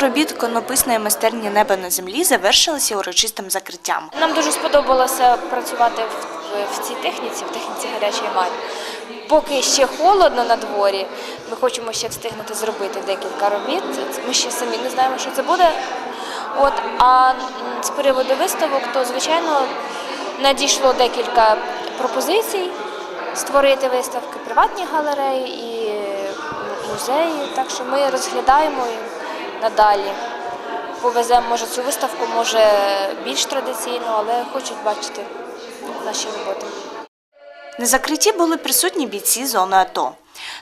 робіт конописної майстерні Небо на землі завершилися урочистим закриттям. Нам дуже сподобалося працювати в, цій техніці, в техніці гарячої емалі. Поки ще холодно на дворі, ми хочемо ще встигнути зробити декілька робіт. Ми ще самі не знаємо, що це буде. От, а з приводу виставок, то звичайно надійшло декілька пропозицій створити виставки, приватні галереї і музеї. Так що ми розглядаємо і надалі. Повеземо, може, цю виставку, може більш традиційно, але хочуть бачити наші роботи. На закритті були присутні бійці зони АТО.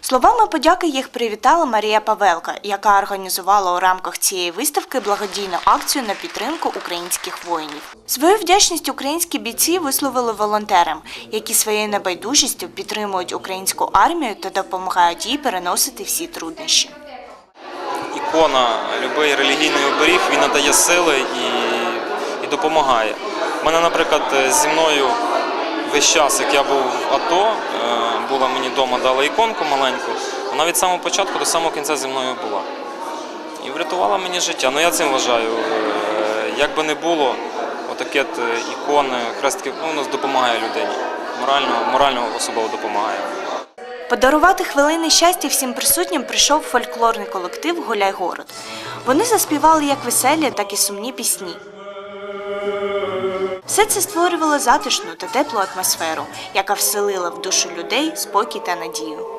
Словами подяки їх привітала Марія Павелка, яка організувала у рамках цієї виставки благодійну акцію на підтримку українських воїнів. Свою вдячність українські бійці висловили волонтерам, які своєю небайдужістю підтримують українську армію та допомагають їй переносити всі труднощі. Ікона, будь-який релігійний оберіг, він надає сили і, і допомагає. У мене, наприклад, зі мною весь час, як я був в АТО, е, була мені вдома, дала іконку маленьку, вона від самого початку до самого кінця зі мною була. І врятувала мені життя. Ну я цим вважаю. Е, Як би не було, отаке е, ікони, хрестики, ну, допомагає людині. Морально, морально особливо допомагає. Подарувати хвилини щастя всім присутнім прийшов фольклорний колектив Гуляйгород. Вони заспівали як веселі, так і сумні пісні. Все це створювало затишну та теплу атмосферу, яка вселила в душу людей спокій та надію.